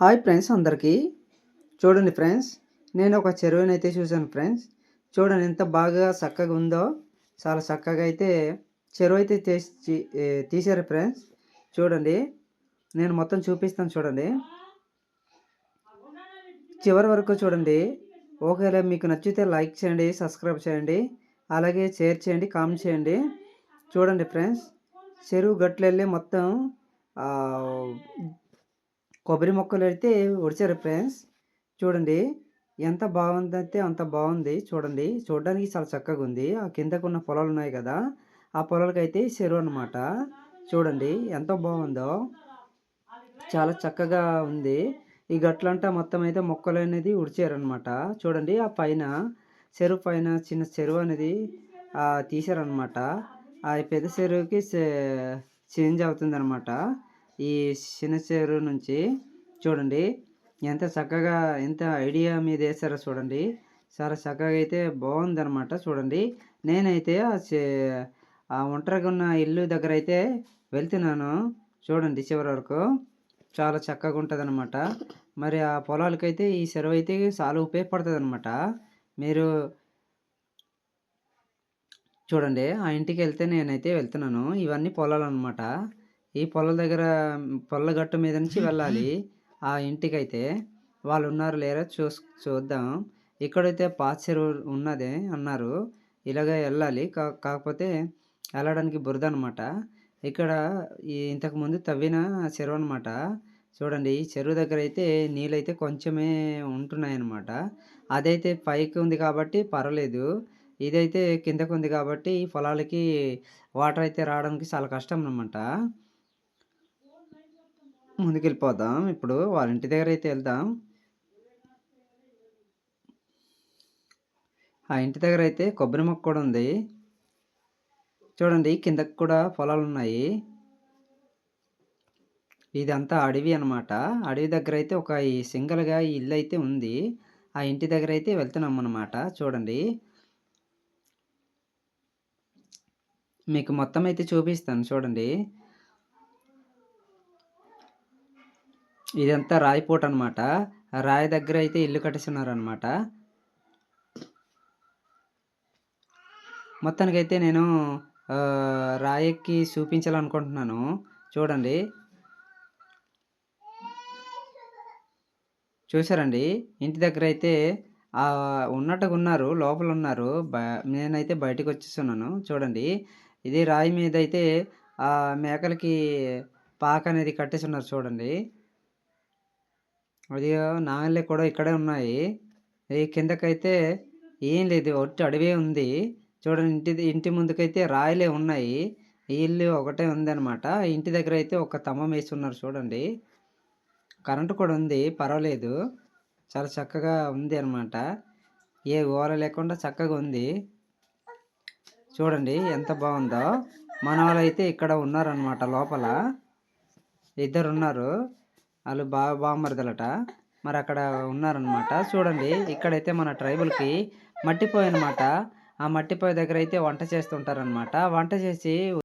Hi friends అందరికీ. చూడండి friends నేను ఒక చెరువుని అయితే చూశాను ఫ్రెండ్స్. చూడండి ఎంత బాగా చక్కగా ఉందో చాలా చక్కగా అయితే చెరువు అయితే తీసి ఏ, తీశారు ఫ్రెండ్స్. చూడండి నేను మొత్తం చూపిస్తాను చూడండి. చివరి వరకు చూడండి. ఒకవేళ మీకు నచ్చితే లైక్ చేయండి సబ్స్క్రైబ్ చేయండి అలాగే షేర్ చేయండి కామెంట్ చేయండి. చూడండి ఫ్రెండ్స్ చెరువు గట్లు వెళ్ళి మొత్తం కొబ్బరి మొక్కలు అయితే ఒడిచారు ఫ్రెండ్స్. చూడండి ఎంత బాగుందంటే అంత బాగుంది. చూడండి చూడడానికి చాలా చక్కగా ఉంది. ఆ కిందకు ఉన్న పొలాలు ఉన్నాయి కదా ఆ పొలాలకు అయితే చెరువు అనమాట చూడండి ఎంత బాగుందో. చాలా చక్కగా ఉంది. ఈ గట్లంతా మొత్తం అయితే మొక్కలు అనేది ఉడిచారనమాట చూడండి ఆ పైన చెరువు పైన చిన్న చెరువు అనేది తీశారనమాట ఆ పెద్ద చెరువుకి చే- చేంజ్ అవుతుందన్నమాట. ఈ చిన్న నుంచి చూడండి. ఎంత చక్కగా ఎంత ఐడియా మీద వేసారో చూడండి. చాలా చక్కగా అయితే బాగుందనమాట చూడండి. నేనైతే ఆ ఆ ఒంటరిగా ఉన్న ఇల్లు దగ్గర అయితే వెళ్తున్నాను చూడండి చివరి వరకు. చాలా చక్కగా ఉంటుంది అనమాట మరి ఆ పొలాలకైతే ఈ చెరువు అయితే చాలా ఉపయోగపడుతుంది అనమాట మీరు చూడండి ఆ ఇంటికి వెళ్తే నేనైతే వెళ్తున్నాను. ఇవన్నీ పొలాలు అనమాట ఈ పొలాల దగ్గర పొల్ల గట్టు మీద నుంచి వెళ్ళాలి. ఆ ఇంటికైతే వాళ్ళు ఉన్నారు లేరా చూస్ చూద్దాం. ఇక్కడైతే పాత చెరువు ఉన్నది అన్నారు. ఇలాగ వెళ్ళాలి. కా కాకపోతే వెళ్ళడానికి బురద అనమాట ఇక్కడ ఈ ఇంతకుముందు తవ్విన చెరువు అనమాట చూడండి ఈ చెరువు దగ్గర అయితే నీళ్ళైతే కొంచెమే ఉంటున్నాయి అన్నమాట అదైతే పైకి ఉంది కాబట్టి పర్వాలేదు. ఇదైతే కిందకు ఉంది కాబట్టి ఈ పొలాలకి వాటర్ అయితే రావడానికి చాలా కష్టం అనమాట ముందుకెళ్ళిపోదాం. ఇప్పుడు వాళ్ళ ఇంటి దగ్గర అయితే వెళ్దాం. ఆ ఇంటి దగ్గర అయితే కొబ్బరి మొక్క కూడా ఉంది. చూడండి కిందకు కూడా పొలాలు ఉన్నాయి. ఇదంతా అడవి అన్నమాట. అడవి దగ్గర అయితే ఒక ఈ సింగల్గా ఈ ఇల్లు అయితే ఉంది. ఆ ఇంటి దగ్గర అయితే వెళ్తున్నాం అనమాట చూడండి. మీకు మొత్తం అయితే చూపిస్తాను. చూడండి. ఇదంతా రాయిపోట అనమాట రాయి దగ్గర అయితే ఇల్లు కట్టేస్తున్నారనమాట మొత్తానికైతే నేను రాయికి చూపించాలనుకుంటున్నాను. చూడండి. చూసారండి ఇంటి దగ్గర అయితే ఉన్నట్టుగా ఉన్నారు లోపల ఉన్నారు నేనైతే బయటకు వచ్చేస్తున్నాను చూడండి. ఇది రాయి మీద అయితే ఆ మేకలకి పాక అనేది కట్టేసి ఉన్నారు చూడండి. అయ్యో నాగళ్ళే కూడా ఇక్కడే ఉన్నాయి. ఈ కిందకైతే ఏం లేదు ఒట్టి అడవే ఉంది. చూడండి ఇంటి ఇంటి ముందుకైతే రాయలే ఉన్నాయి. ఇల్లు ఒకటే ఉందన్నమాట. ఇంటి దగ్గర అయితే ఒక తమ్మం వేసి ఉన్నారు చూడండి. కరెంటు కూడా ఉంది పర్వాలేదు. చాలా చక్కగా ఉంది అనమాట ఏ ఓల లేకుండా చక్కగా ఉంది. చూడండి ఎంత బాగుందో. మన వాళ్ళు అయితే ఇక్కడ ఉన్నారనమాట లోపల. ఇద్దరు ఉన్నారు వాళ్ళు బాగా బామ్మరిదలట మరి అక్కడ ఉన్నారనమాట చూడండి ఇక్కడైతే మన ట్రైబుల్కి మట్టిపోయి అనమాట ఆ మట్టిపోయి దగ్గర అయితే వంట చేస్తుంటారనమాట వంట చేసి